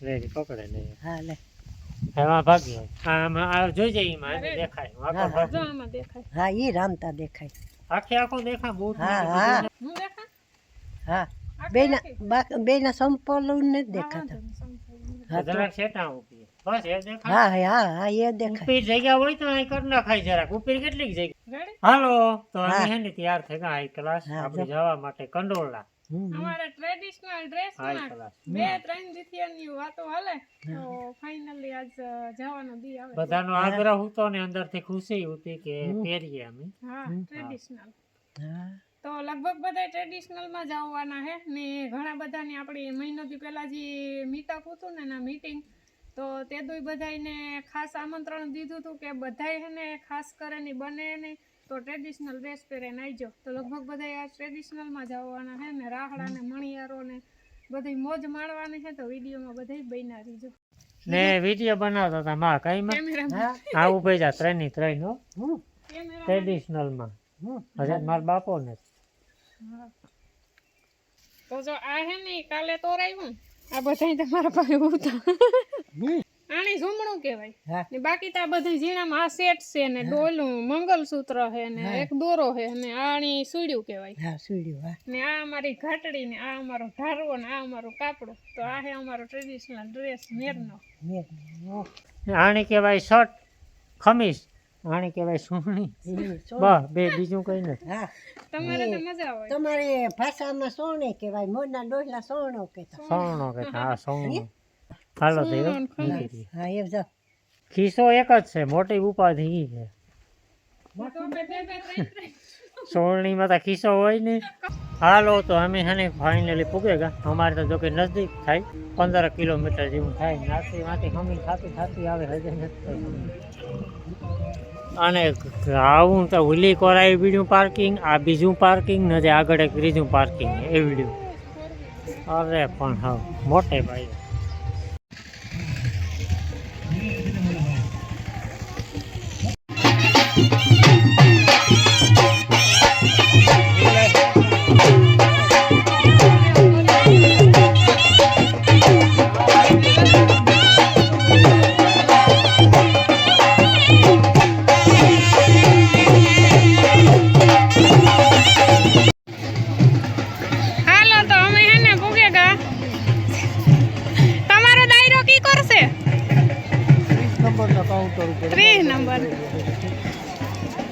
Ready પકડે લે હા લે. એમાં ભાગી આમાં આ જોઈ એમાં દેખાય. આમાં દેખાય. હા ઈ રામતા દેખાય. આખે આખો દેખાય બહુ હા હા. હું દેખા હા. બેના? બેના સંપોલ ને દેખાતા. હા જરાક શેઠા ઊભી બસ એ દેખાય. હા હા હા એ દેખાય. ઉપીર જગ્યા હોય તો અહીં કરી નખાય જરાક. ઉપીર કેટલીક જગ્યા હાલો તો હે. ને તૈયાર થઈ ગયા હાઈ ક્લાસ આપણે જવા માટે કંડોળા. અમારા ટ્રેડિશનલ ડ્રેસ બે ત્રણ દીથિયાની વાતો હાલે તો ફાઇનલી આજ જવાનો દી આવે. બધાનો આગ્રહ હતો ને અંદરથી ખુશી હતી કે પહેરીએ અમે. હા ટ્રેડિશનલ તો લગભગ બધા ટ્રેડિશનલમાં જવાના હે ને ઘણા બધાની આપણી મહિનોથી પહેલા જે મીટઅપ હતું ને એના મીટિંગ તો તે દુઈ બધાને ખાસ આમંત્રણ દીધું હતું કે બધાય હે ને ખાસ કરીને બને નહીં તો ટ્રેડિશનલ ડ્રેસ પહેરીને આવજો તો લગભગ બધા આ ટ્રેડિશનલમાં જ આવવાના છે ને રાહડા ને મણિયારો ને બધી મોજ માણવાની છે તો વિડીયોમાં બધાય બન્યા રહીજો. ને વીડિયો બનાવતા હતા માં કઈ માં? આવું ભેજા ત્રણની ત્રણ હો. હમ. કેમેરા ટ્રેડિશનલમાં હમ. હજાર મારા બાપો ને તો જો આ હે ને કાલે તો તોરાયું આ બધા તમારા પાસે ઉતા આની ઝૂમણું કહેવાય. ને બાકી તો આ બધા ઝીણામાં આ સેટ છે ને ડોલું મંગલસૂત્ર છે ને એક દોરો છે ને આણી સુડ્યું કહેવાય. હા સુડ્યું હા. ને આ અમારી ઘાટડી ને આ અમારો ધારવો ને આ અમારો કાપડો. તો આ છે અમારો ટ્રેડિશનલ ડ્રેસ મેરનો. મેં ઓ, કહેવાય શર્ટ ખમીસ. આને કહેવાય સોણી બસ બે બીજું કઈ નથી. તમારે તો મજા આવે તમારી ભાષામાં સોણે કહેવાય મોરના ડોસલા સોણો કહેતા. સોણો કહેતા હા સોનો હાલો થયો ખિસ્સો એક જ છે મોટી ઉપાધિ ઈ છે. સોળણીમાં તો ખિસ્સો હોય ને. હાલો તો અમે હે ને ફાઇનલી પૂગે ગયા. અમારે તો જોકે નજદીક થાય પંદર કિલોમીટર જેવું થાય. નાસી માંથી હમી થાતી થાતી આવે હજે. અને આવું તો હુલી કોરાઈ બીજું પાર્કિંગ આ બીજું પાર્કિંગ ને જે આગળ એક ત્રીજું પાર્કિંગ એ વીડિયો અરે પણ હા મોટે ભાઈ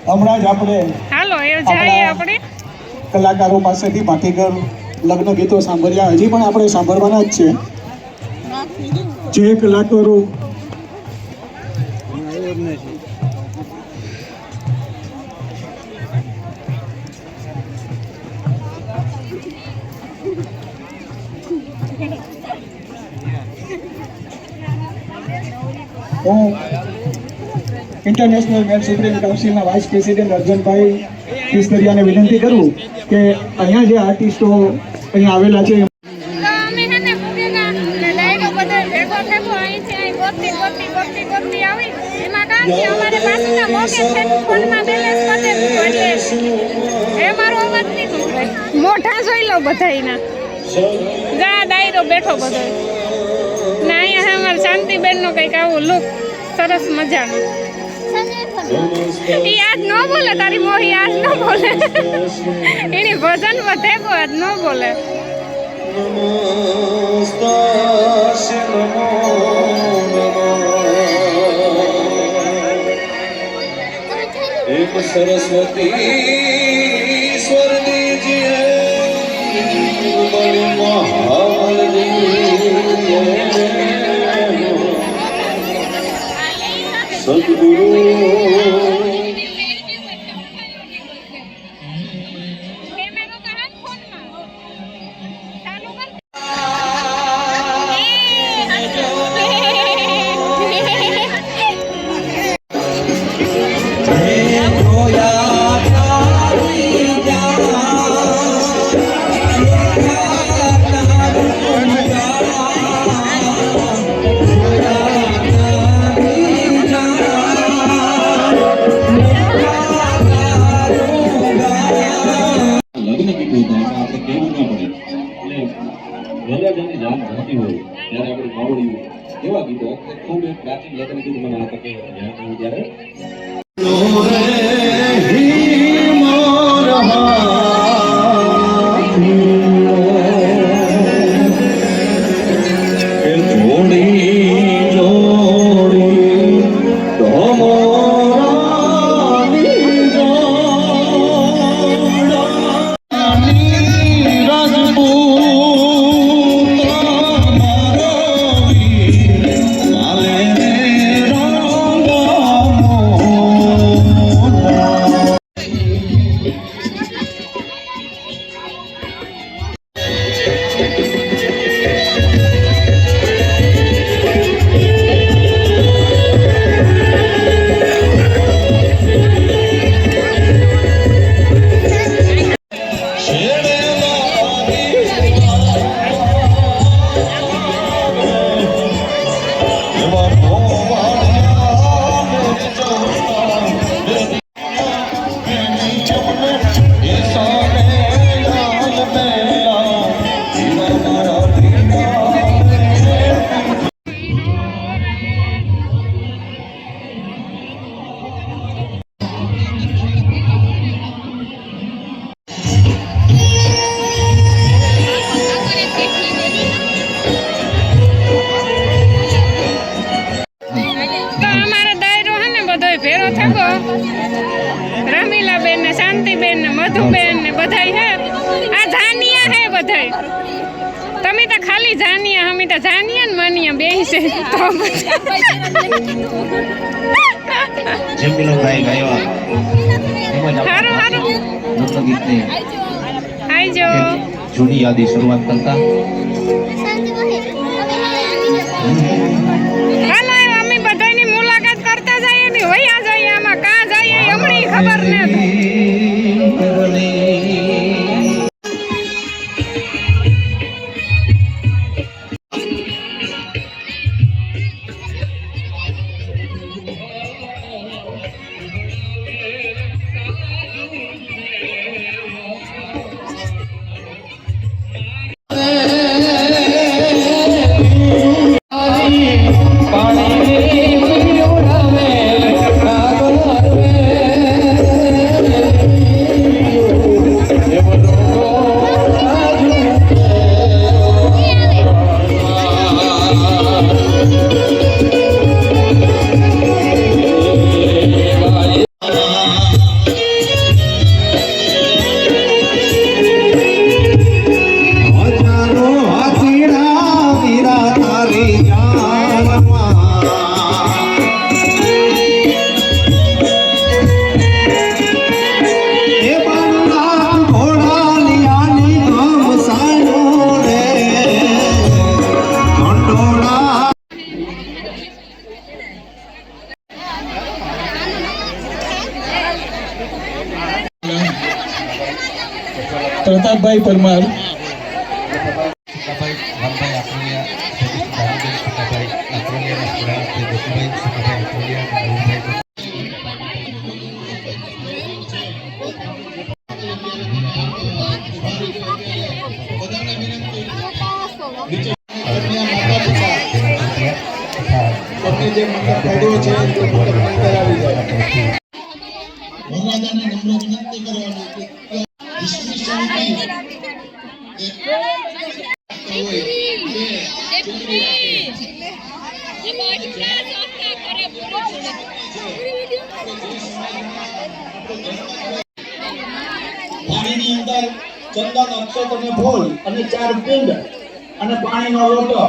હમણાં જ આપણે હાલો એ જઈએ આપણે કલાકારો પાસેથી ભાટીગર લગ્ન ગીતો સાંભળ્યા. હજી પણ આપણે સાંભળવાના જ છે. જે કલાકારો ઇન્ટરનેશનલ મેન સુપ્રીમ કાઉન્સિલના વાઇસ પ્રેસિડેન્ટ અર્જુનભાઈ કિસ્તરિયાને વિનંતી કરું કે અહીંયા જે આર્ટિસ્ટો અહીંયા આવેલા છે બધો મોઢા જોઈ લો બધાયના જા દાયરો બેઠો બધો. ના અહીંયા અમારે શાંતિબેનનો કંઈક આવું લુક સરસ મજાનું. આજ ન બોલે, તારી મોહી યાદ ન બોલે. એની વજન વધે આજ ન બોલે. સરસ્વતી સ્વરની જીએ Santo Guru. જમીલભાઈ ગાયવા હારું હારું. લોકગીતને જૂની યાદી શરૂઆત કરતા. પરમાર પાણીની અંદર ચંદન અક્ષત અને ફૂલ અને ચાર કુંડ અને પાણીનો લોટો.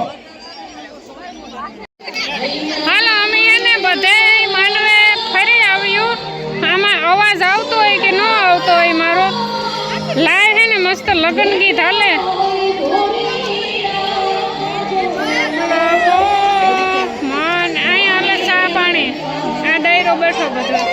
હાલો, અમે એને બધે માનવે ફરી આવ્યું. આમાં અવાજ આવતો હોય કે ન આવતો હોય મારો? લાય હે ને મસ્ત લગ્ન ગીત હાલે. બેઠો બેઠો બધા.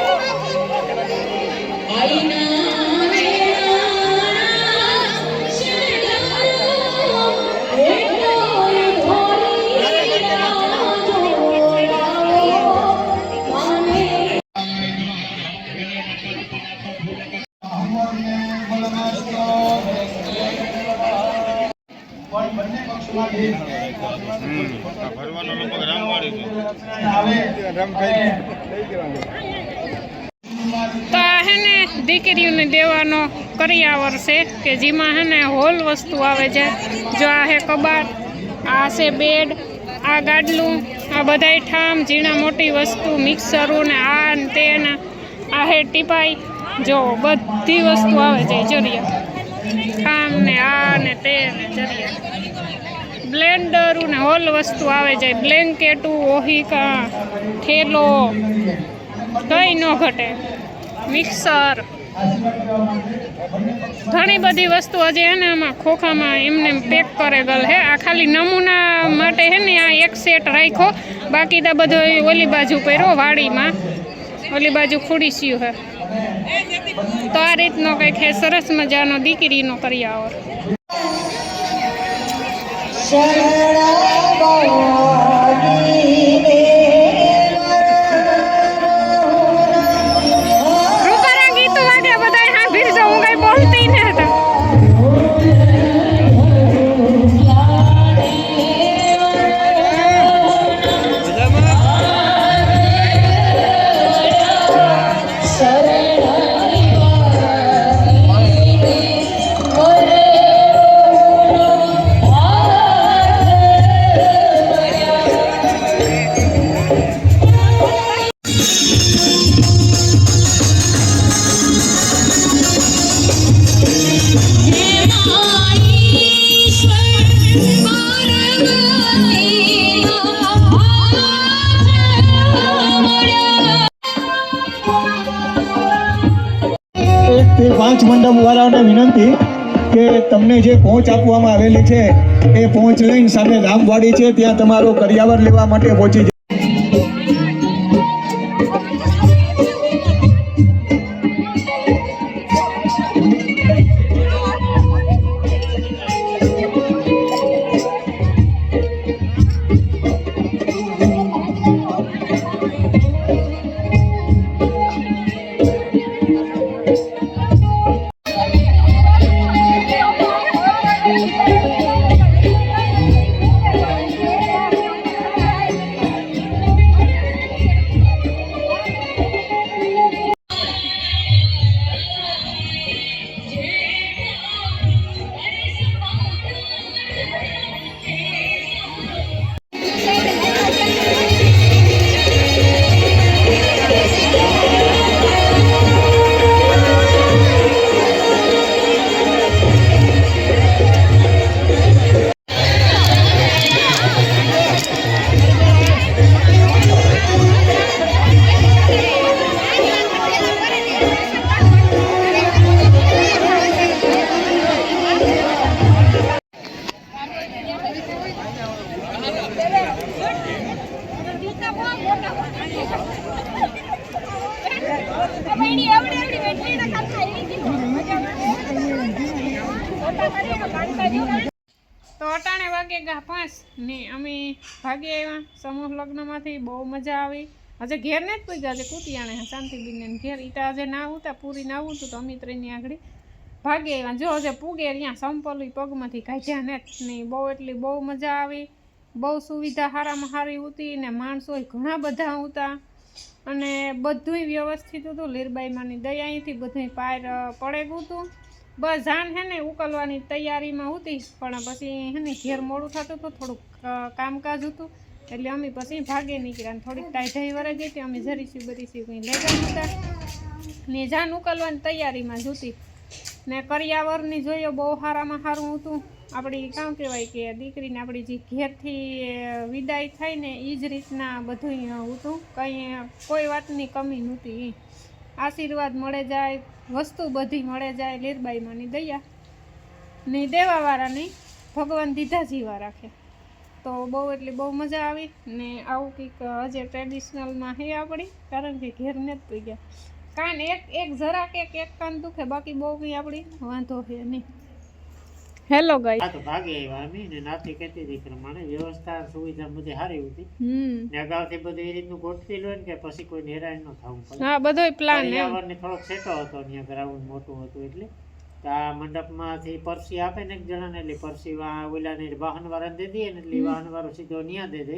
કે જેમાં હે ને હોલ વસ્તુ આવે છે. જો આ હે કબાટ, આ છે બેડ, આ ગાડલું, આ બધાય ઠામ, ઝીણા મોટી વસ્તુ મિક્સરું ને આ ને તે ને આ હે ટીપાઈ. જો બધી વસ્તુ આવે છે જરિયા ઠામ ને આ ને તે ને જરિયા બ્લેન્ડર ને હોલ વસ્તુ આવે છે, બ્લેન્કેટું, ઓહિકા ઠેલો કંઈ ન ઘટે. મિક્સર ઘણી બધી વસ્તુ હજી હે ને આમાં ખોખામાં એમને પેક કરેગલ હે આ ખાલી નમૂના માટે હે ને આ એક સેટ રાખ્યો. બાકી તો બધો ઓલી બાજુ પહેરો વાડીમાં. ઓલી બાજુ ખુડીસ્યું હે તો આ રીતનો કંઈક હે સરસ મજાનો દીકરીનો કરી રૂપારા તે પાંચ મંડપવાળાઓને વિનંતી કે તમને જે પહોંચ આપવામાં આવેલી છે, એ પહોંચ લઈને સામે રામવાડી છે, ત્યાં તમારો કરિયાવર લેવા માટે પહોંચી તો આવી હજે ઘેર ને જ પૂગ્યા આજે કુતિયાણે શાંતિબીનને ઘેર. ઈટા આજે ના આવતા પૂરી ના આવતું તો અમિત્રીની આગળ ભાગે. જો હજે પૂગે ત્યાં સંપલી પગમાંથી કાઢ્યા ને નહીં બહુ એટલી બહુ મજા આવી. બહુ સુવિધા સારામાં સારી હતી ને માણસો ઘણા બધા હતા અને બધુંય વ્યવસ્થિત હતું લીરબાઈમાંની દયા અહીંથી બધું પાર પડેગું હતું બસ જાણ હે ને ઉકલવાની તૈયારીમાં હતી પણ પછી હે ને ઘેર મોડું થતું હતું થોડુંક કામકાજ હતું એટલે અમે પછી ભાગે નીકળ્યા થોડીક ટાઈઢાઈ વરે ગઈ હતી, અમે જરીસી બરીસી કંઈ લેગા નહોતા. ને જાન ઉકલવાની તૈયારીમાં જ હતી. ને કરિયાવરની જોયો, બહુ સારામાં સારું હતું. આપણી કામ કહેવાય કે દીકરીને આપણી જે ઘેરથી વિદાય થાય ને એ જ રીતના બધું હતું. કંઈ કોઈ વાતની કમી નહોતી. આશીર્વાદ મળે જાય, વસ્તુ બધી મળે જાય, લીરબાઈમાંની દયા. ને દેવાવાળાની ભગવાન દીધા જીવા રાખે. તો બહુ એટલી બહુ મજા આવી ને આવું કંઈક હજે ટ્રેડિશનલમાં હે આપણી કારણ કે ઘેર નથી ગયા. કાન એક એક જરાક એક એક કાન દુખે બાકી બહુ કંઈ આપણી વાંધો છે નહીં. હેલો ગાઈ આ તો ભાગે આવ્યા ને નાથી કહેતી હતી પ્રમાણે વ્યવસ્થા સુવિધા બધી સારી હતી. ને અગાઉથી બધું એ રીતનું ગોઠવી લો ને કે પછી કોઈ હેરાન ન થવું પડે. હા બધોય પ્લાન ને થોડોક સેટો હતો ત્યાં ગ્રાઉન્ડ મોટું હતું એટલે. તો આ મંડપમાંથી પરસી આપે ને એક જણાને એટલે પરસી ઓલાને વાહન વાળાને દે દઈએ ને એટલે વાહન વાળો સીધો ન્યા દે દે.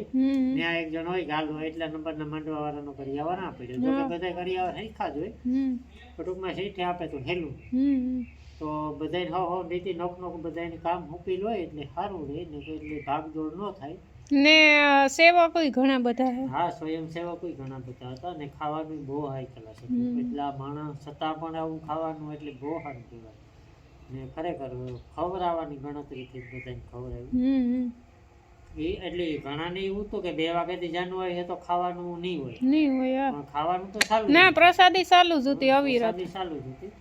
ત્યાં એક જણ હોય ગાલ હોય એટલા નંબરના માંડવા વાળાનો કરી આવવા ના આપી દે તો બધા કરી આવે જ હોય. પણ ટૂંકમાં શેઠે આપે તો હેલું. તો બધાને હો હો નીતિ નોક નોક બધાને કામ મૂકી હોય એટલે સારું રહે ને એટલે ભાગદોડ ન થાય. ને સેવકો ઘણા બધા હા? હા સ્વયંસેવકો ઘણા બધા હતા ને ખાવાનું બહુ હાઈ ક્લાસ. હતું. એટલા માણસ છતાં પણ આવું ખાવાનું એટલે બહુ સારું કહેવાય. ને ખરેખર ખવડાવવાની ગણતરીથી બધાને હમ. એ એટલે ઘણાને એવું તો કે બે વાગ્યાથી જાનું હોય એ તો ખાવાનું નહીં હોય. નહીં હોય ખાવાનું તો ચાલુ ના પ્રસાદી ચાલુ જ હતી અવિરત. ચાલુ જ હતી.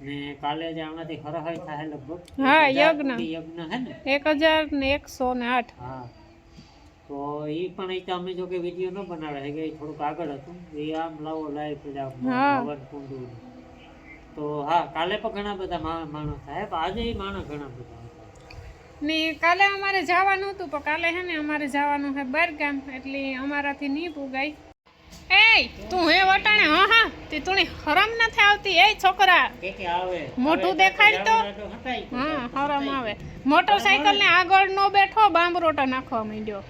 ને કાલે જે આમાંથી હરહર થાય લગભગ હા, યજ્ઞ. યજ્ઞ હે ને? એક હજાર ને એકસો ને આઠ. હા. તો એ પણ એ અમે જો કે વીડિયો ન બનાવે કે થોડુંક આગળ હતું. એ આમ લાવો લાઈ પેલા હા. હવન કુંડું. તો હા કાલે પણ ઘણા બધા માણસ થાય. પણ આજે માણસ ઘણા બધા ને કાલે અમારે જવાનું હતું પણ કાલે હે ને અમારે જવાનું છે બરગામ એટલે અમારાથી નહીં પુગાય એ તું હે વટાણે? હા હા તે તુણી હરમ નથી આવતી. એ છોકરા. આવે. દેખાડ તો. હા હરમ આવે. મોટરસાયકલ ને આગળ નો બેઠો બાંબરોટા નાખવા માંડ્યો.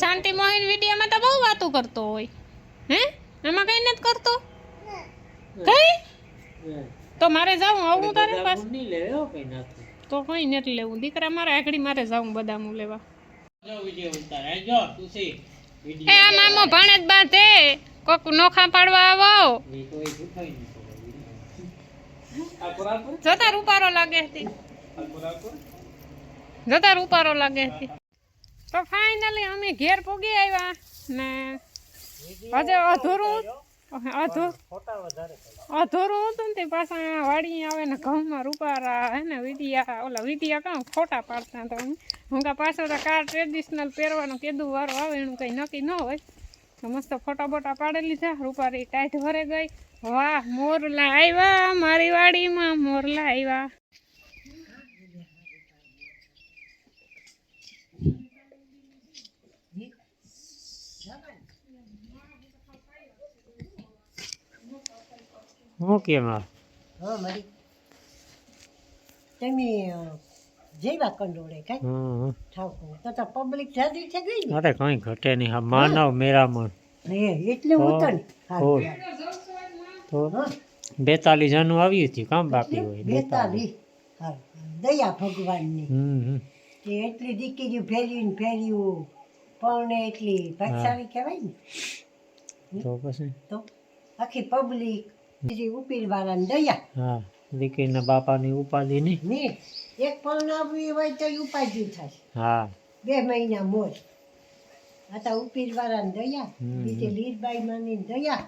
શાંતિ મોહિન વિડીયોમાં તો બહુ વાતો કરતો હોય. હે? એમાં કઈ નથી કરતો? કઈ તો મારે જાવું આવું તારે પાસે નહીં લેવો હો કઈ નાખું તો કઈ નથી લેવું. દીકરા મારે આગળી મારે જાવું બદામું લેવા. જો વીડિયો ઉતાર. આ જો તુસી એ આ મામો ભાણેજ બાંધે કોક નોખા પાડવા આવો. જતા રૂપારો લાગે હતી જતા રૂપારો લાગે હતી તો ફાઇનલી અમે ઘેર પોગી આવ્યા ને હજે અધૂરું. અધૂર. વધારે પડે. હતું ને પાછા વાડી આવે ને ઘઉંમાં રૂપારા હે ને વિધિયા, ઓલા વિધિયા કાં ફોટા પાડતા તો હું કા પાછો તો કાર ટ્રેડિશનલ પહેરવાનું કીધું વારો આવે એનું કંઈ નક્કી ન હોય. તો મસ્ત ફોટા બોટા પાડી લીધા રૂપારી ટાઈટ ભરે ગઈ. વાહ, મોરલા આવ્યા મારી વાડીમાં મોરલા આવ્યા હું કેમ હા મારી. તમે જેવા કંડોળે કઈ. ઠાકોર તો તો પબ્લિક જાદી છે ગઈ ને? અરે કઈ ઘટે નહીં. હા માનવ મેરામણ. એ એટલે હું તો તો બેતાલીસ જાનું આવ્યું હતું. કામ બાકી હોય બેતાલી હા. દયા ભગવાનની. હમ એટલી દીકરીઓ ફેરવીને ફેર્યું પણ એટલી ભાગશાળી કહેવાય ને? તો પછી? તો આખી પબ્લિક બીજી ઉપીરવાળાને દયા. હા દીકરીના બાપાની ઉપાધિ નહીં ને એક પણ આવ્યું હોય તો ઉપાધિ થાય હા. બે મહિના મોર આ તો ઉપીરવાળાને દયા બીજી લીરબાઈ માની દયા.